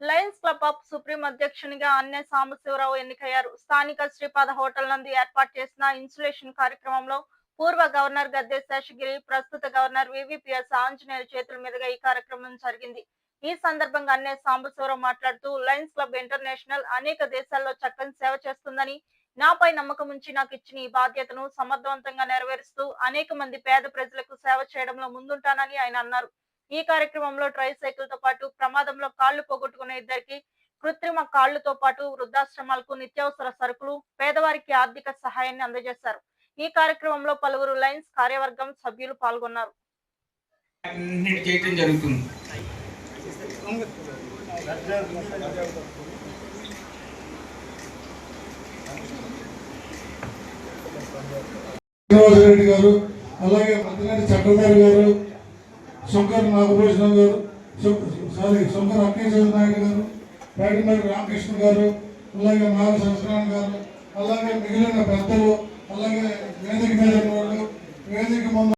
Lions club of supreme అధ్యక్షునిగా అన్నే సాంబశివరావు ఎన్నికయ్యారు. స్థానిక శ్రీపాద హోటల్ నందు ఏర్పాటు చేసిన ఇన్సులేషన్ కార్యక్రమంలో పూర్వ గవర్నర్ గద్దె శేషగిరి ప్రస్తుత గవర్నర్ వివిపిఎస్ ఆంజనేయుల చేతుల మీదుగా ఈ కార్యక్రమం జరిగింది. ఈ సందర్భంగా అన్నే సాంబశివరావు మాట్లాడుతూ లయన్స్ క్లబ్ ఇంటర్నేషనల్ అనేక దేశాల్లో చక్కని సేవ చేస్తుందని నాపై నమ్మకం ఉంచి నాకు ఇచ్చిన ఈ బాధ్యతను సమర్థవంతంగా నెరవేరుస్తూ అనేక మంది పేద ప్రజలకు సేవ చేయడంలో ముందుంటానని ఆయన అన్నారు. ఈ కార్యక్రమంలో ట్రై సైకిల్తో పాటు ప్రమాదంలో కాళ్ళు పోగొట్టుకున్న ఇద్దరికి కృత్రిమ కాళ్ళతో పాటు వృద్ధాశ్రమాలకు నిత్యావసర సరుకులు పేదవారికి ఆర్థిక సహాయాన్ని అందజేశారు. ఈ కార్యక్రమంలో పలువురు లైన్స్ కార్యవర్గం సభ్యులు పాల్గొన్నారు. గారు అలాగే మద్దిరెడ్డి చక్రధర్ గారు శంకర్ నాగభూషణం గారు సారీ శంకర్ అక్కేశ్వర నాయుడు గారు పేటమల్లి రామకృష్ణ గారు అలాగే నాగ సత్యనారాయణ గారు అలాగే మిగిలిన పెద్దలు అలాగే వేదిక